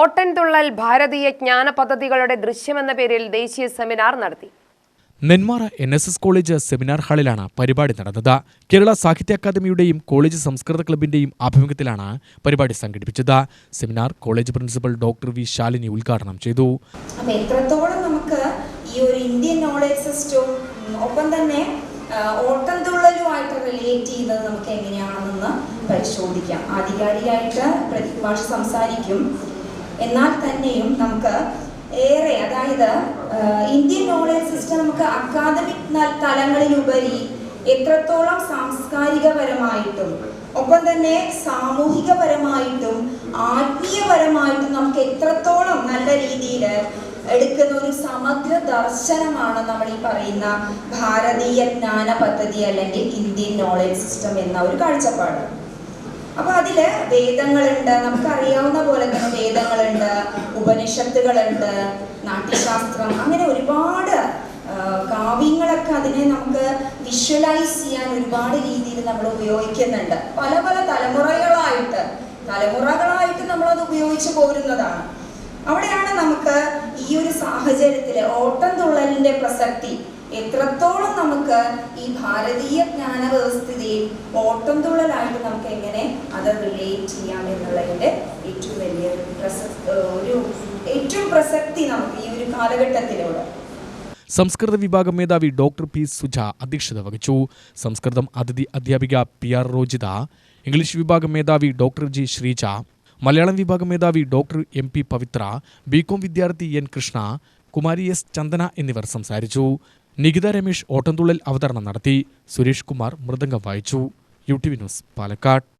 ഓട്ടൻതുള്ളൽ ഭാരതീയ ജ്ഞാന പദ്ധതികളുടെ ദൃശ്യമെന്ന പേരിൽ ദേശീയ സെമിനാർ നടത്തി. Nenmara N S S college seminar ഹാളിലാണ് പരിപാടി നടന്നത്. കേരള സാഹിത്യ അക്കാദമിയുടെയും കോളേജ് സംസ്കൃത ക്ലബിന്റെയും ആഭിമുഖ്യത്തിലാണ് പരിപാടി സംഘടിപ്പിച്ചത്. Seminar college principal doctor V Shalini ഉദ്ഘാടനം ചെയ്തു. എത്രത്തോളം നമുക്ക് ഈ ഒരു ഇന്ത്യൻ നോളജ് സിസ്റ്റവും ഒപ്പം തന്നെ ഓട്ടംതുള്ളലുമായിട്ട് റിലേറ്റ് ചെയ്യുന്നത് നമുക്ക് എങ്ങനെയാണെന്ന് പരിശോധിക്കാം. ആധികാരികമായിട്ട് പ്രതിഭാഷ സംസാരിക്കും. എന്നാൽ തന്നെയും നമുക്ക് ഏറെ അതായത് ഇന്ത്യൻ നോളേജ് സിസ്റ്റം നമുക്ക് അക്കാദമിക് തലങ്ങളിലുപരി എത്രത്തോളം സാംസ്കാരികപരമായിട്ടും ഒപ്പം തന്നെ സാമൂഹികപരമായിട്ടും ആത്മീയപരമായിട്ടും നമുക്ക് എത്രത്തോളം നല്ല രീതിയിൽ എടുക്കുന്ന ഒരു സമഗ്ര ദർശനമാണ് നമ്മൾ ഈ പറയുന്ന ഭാരതീയ ജ്ഞാന പദ്ധതി അല്ലെങ്കിൽ ഇന്ത്യൻ നോളേജ് സിസ്റ്റം എന്ന ഒരു കാഴ്ചപ്പാട്. അപ്പൊ അതിൽ വേദങ്ങളുണ്ട്. നമുക്ക് അറിയാവുന്ന പോലെ തന്നെ വേദങ്ങളുണ്ട് ഉപനിഷത്തുകളുണ്ട് നാട്യശാസ്ത്രം അങ്ങനെ ഒരുപാട് കാവ്യങ്ങളൊക്കെ അതിനെ നമുക്ക് വിഷ്വലൈസ് ചെയ്യാൻ ഒരുപാട് രീതിയിൽ നമ്മൾ ഉപയോഗിക്കുന്നുണ്ട്. പല പല തലമുറകളായിട്ട് തലമുറകളായിട്ട് നമ്മൾ അത് ഉപയോഗിച്ച് പോരുന്നതാണ്. അവിടെയാണ് നമുക്ക് ഈ ഒരു സാഹചര്യത്തിൽ ഓട്ടം തുള്ളലിന്റെ പ്രസക്തി. എത്രത്തോളം നമുക്ക് ഈ ഭാരതീയ ജ്ഞാന വ്യവസ്ഥിതിയിൽ ഓട്ടം തുള്ളലായിട്ട് നമുക്ക് എങ്ങനെ അത് റിലേറ്റ് ചെയ്യാം എന്നുള്ളതിന്റെ ഏറ്റവും വലിയ ഒരു ഒരു ഏറ്റവും പ്രസക്തി നമുക്ക് ഈ ഒരു കാലഘട്ടത്തിലൂടെ. സംസ്കൃത വിഭാഗം മേധാവി ഡോക്ടർ പി സുജ അധ്യക്ഷത വഹിച്ചു. സംസ്കൃതം അതിഥി അധ്യാപിക പി ആർ റോജിത ഇംഗ്ലീഷ് വിഭാഗം മേധാവി ഡോക്ടർ ജി ശ്രീജ മലയാളം വിഭാഗം മേധാവി doctor M P Pavithra BCom വിദ്യാർത്ഥി എൻ കൃഷ്ണ കുമാരി എസ് ചന്ദന എന്നിവർ സംസാരിച്ചു. നികിത രമേശ് ഓട്ടംതുള്ളൽ അവതരണം നടത്തി. സുരേഷ് കുമാർ മൃദംഗം വായിച്ചു. U T V news Palakkad.